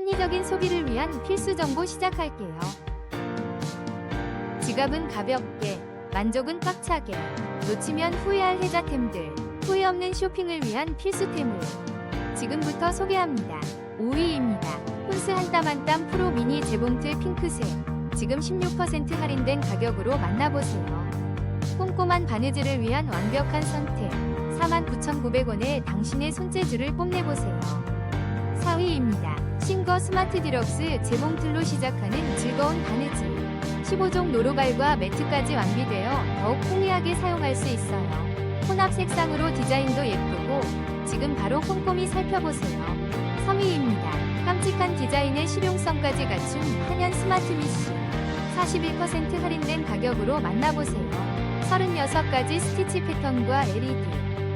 합리적인 소비를 위한 필수 정보 시작할게요. 지갑은 가볍게, 만족은 꽉차게, 놓치면 후회할 혜자템들, 후회 없는 쇼핑을 위한 필수템을 지금부터 소개합니다. 5위입니다. 혼스 한 땀 한 땀 프로 미니 재봉틀 핑크색. 지금 16% 할인된 가격으로 만나보세요. 꼼꼼한 바느질을 위한 완벽한 선택. 49,900원에 당신의 손재주를 뽐내보세요. 4위입니다. 싱거 스마트 디럭스 재봉틀로 시작하는 즐거운 바느질. 15종 노루발과 매트까지 완비되어 더욱 풍리하게 사용할 수 있어요. 혼합 색상으로 디자인도 예쁘고 지금 바로 꼼꼼히 살펴보세요. 3위입니다. 깜찍한 디자인의 실용성까지 갖춘 한연 스마트 미시. 41% 할인된 가격으로 만나보세요. 36가지 스티치 패턴과 LED,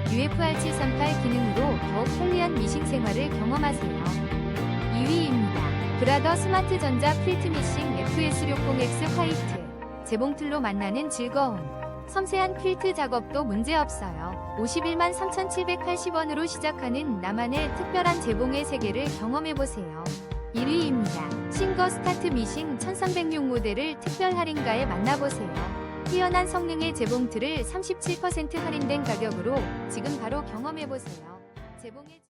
UFR738 기능으로 더욱 편리한 미싱 생활을 경험하세요. 2위입니다. 브라더 스마트 전자 필트 미싱 FS60X 화이트. 재봉틀로 만나는 즐거움. 섬세한 퀼트 작업도 문제없어요. 51만 3,780원으로 시작하는 나만의 특별한 재봉의 세계를 경험해보세요. 1위입니다. 싱거 스타트 미싱 1306 모델을 특별 할인가에 만나보세요. 뛰어난 성능의 재봉틀을 37% 할인된 가격으로 지금 바로 경험해보세요. 재봉의